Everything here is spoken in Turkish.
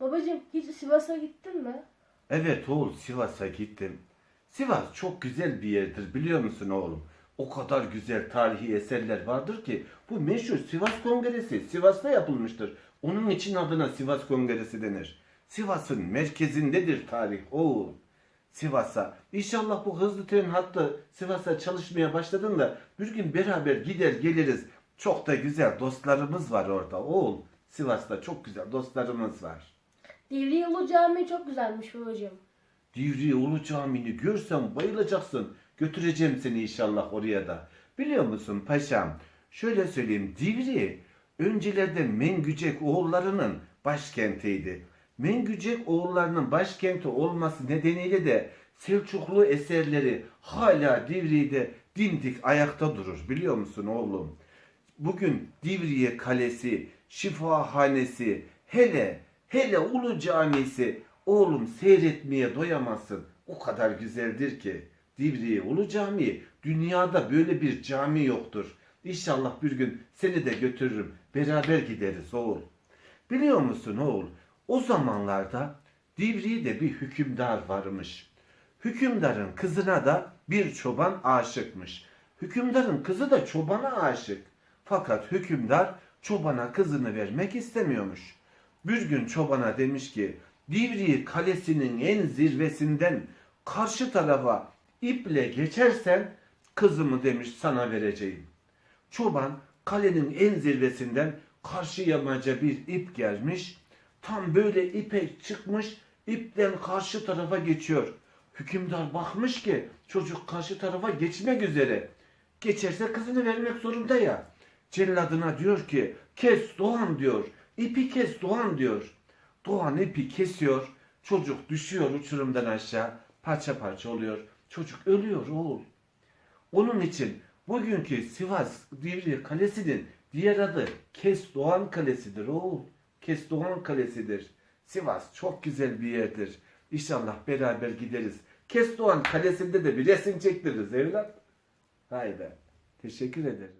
Babacım hiç Sivas'a gittin mi? Evet oğul Sivas'a gittim. Sivas çok güzel bir yerdir biliyor musun oğlum? O kadar güzel tarihi eserler vardır ki bu meşhur Sivas Kongresi Sivas'ta yapılmıştır. Onun için adına Sivas Kongresi denir. Sivas'ın merkezindedir tarih oğul. Sivas'a. İnşallah bu hızlı tren hattı Sivas'a çalışmaya başladığında bir gün beraber gider geliriz. Çok da güzel dostlarımız var orada oğul. Sivas'ta çok güzel dostlarımız var. Divri Yolu Camii çok güzelmiş babacım. Divriği Ulu Camii'ni görsen bayılacaksın. Götüreceğim seni inşallah oraya da. Biliyor musun paşam? Şöyle söyleyeyim. Divriği öncelerde Mengücek oğullarının başkentiydi. Mengücek oğullarının başkenti olması nedeniyle de Selçuklu eserleri hala Divriği'de dimdik ayakta durur. Biliyor musun oğlum? Bugün Divriye Kalesi, Şifahanesi, hele hele Ulu Camisi oğlum seyretmeye doyamazsın. O kadar güzeldir ki. Divriye Ulu Camii dünyada böyle bir cami yoktur. İnşallah bir gün seni de götürürüm. Beraber gideriz oğul. Biliyor musun oğul? O zamanlarda Divriği'de bir hükümdar varmış. Hükümdarın kızına da bir çoban aşıkmış. Hükümdarın kızı da çobana aşık. Fakat hükümdar çobana kızını vermek istemiyormuş. Bir gün çobana demiş ki Divriği kalesinin en zirvesinden karşı tarafa iple geçersen kızımı demiş sana vereceğim. Çoban kalenin en zirvesinden karşı yamaca bir ip gelmiş. Tam böyle ipe çıkmış, ipten karşı tarafa geçiyor. Hükümdar bakmış ki çocuk karşı tarafa geçmek üzere. Geçerse kızını vermek zorunda ya. Celladına diyor ki kes Doğan diyor. İpi kes Doğan diyor. Doğan ipi kesiyor. Çocuk düşüyor uçurumdan aşağı. Parça parça oluyor. Çocuk ölüyor oğul. Onun için bugünkü Sivas Divriği Kalesi'nin diğer adı Kes Doğan Kalesi'dir oğul. Kes Doğan Kalesi'dir. Sivas çok güzel bir yerdir. İnşallah beraber gideriz. Kes Doğan Kalesi'nde de bir resim çektiririz evlat. Haydi. Teşekkür ederim.